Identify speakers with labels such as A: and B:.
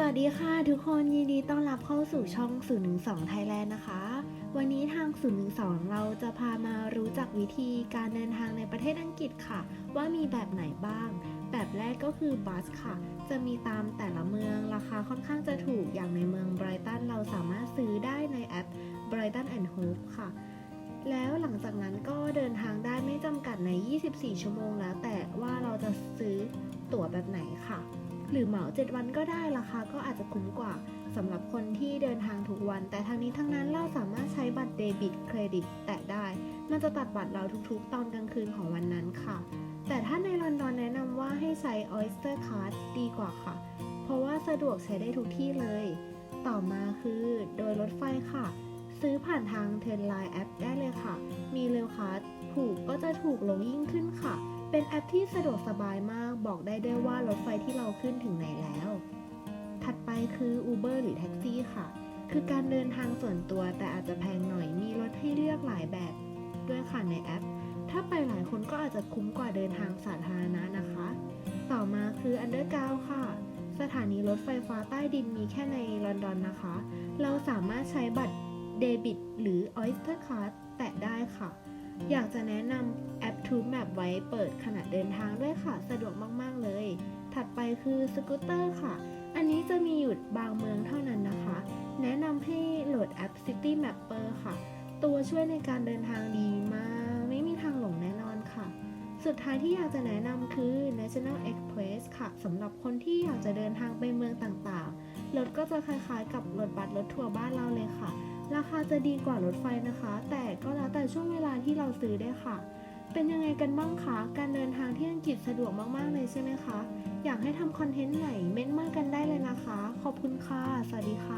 A: สวัสดีค่ะทุกคนยินดีต้อนรับเข้าสู่ช่อง 012 Thailand นะคะ วันนี้ทาง 012 เราจะพามารู้จักวิธีการเดินทางในประเทศอังกฤษค่ะ ว่ามีแบบไหนบ้าง แบบแรกก็คือบัสค่ะ จะมีตามแต่ละเมืองราคาค่อนข้างจะถูกอย่างในเมืองไบรตันเราสามารถซื้อได้ในแอป Brighton and Hove ค่ะ แล้วหลังจากนั้นก็เดินทางได้ไม่จำกัดใน 24 ชั่วโมงแล้วแต่ว่าเราจะซื้อตั๋วแบบไหนค่ะ หรือเหมา 7 วันก็ได้ราคาก็อาจจะคุ้มกว่าสำหรับคนที่เดินทางทุกวัน แต่ทางนี้ทั้งนั้นเราสามารถใช้บัตรเดบิตเครดิต แตะได้ มันจะตัดบัตรเราทุกๆ ตอนกลางคืนของวันนั้นค่ะ แต่ถ้าในลอนดอนแนะนำว่าให้ใช้ Oyster Card ดีกว่าค่ะ เพราะว่าสะดวกใช้ได้ทุกที่เลย ต่อมาคือโดยรถไฟค่ะ ซื้อผ่านทางเทนไลน์แอปได้เลยค่ะ มีเร็วคัสถูกก็จะถูกลงยิ่งขึ้นค่ะ เป็นแอปที่สะดวกสบายมากบอกได้ด้วยว่ารถไฟที่เราขึ้นถึงไหนแล้ว ถัดไปคือ Uber หรือแท็กซี่ค่ะ คือการเดินทางส่วนตัวแต่อาจจะแพงหน่อยมีรถให้เลือกหลายแบบด้วยค่ะในแอป ถ้าไปหลายคนก็อาจจะคุ้มกว่าเดินทางสาธารณะนะคะ ต่อมาคือ Underground ค่ะ สถานีรถไฟฟ้าใต้ดินมีแค่ในลอนดอนนะคะ เราสามารถใช้บัตรเดบิต หรือ Oyster Card แตะได้ค่ะ อยากจะแนะนำแอป Tube Map ไว้เปิดขณะเดินทางด้วยค่ะ สะดวกมาก ๆ เลย ถัดไปคือสกูตเตอร์ค่ะ อันนี้จะมีอยู่บางเมืองเท่านั้นนะคะ แนะนำให้โหลดแอป City Mapper ค่ะ ตัวช่วยในการเดินทางดีมาก ไม่มีทางหลงแน่นอนค่ะ สุดท้ายที่อยากจะแนะนำคือ National Express ค่ะสำหรับคนที่อยากจะเดินทางไปเมืองต่างๆ รถก็จะคล้ายๆ กับรถบัสรถทัวร์บ้านเราเลยค่ะ ราคาจะดีกว่ารถไฟนะคะ แต่ก็แล้วแต่ช่วงเวลาที่เราซื้อได้ค่ะ เป็นยังไงกันบ้างคะ การเดินทางที่อังกฤษสะดวกมากๆเลยใช่ไหมคะ อยากให้ทำคอนเทนต์ไหนเม้นต์มากกันได้เลยนะคะ ขอบคุณค่ะ สวัสดีค่ะ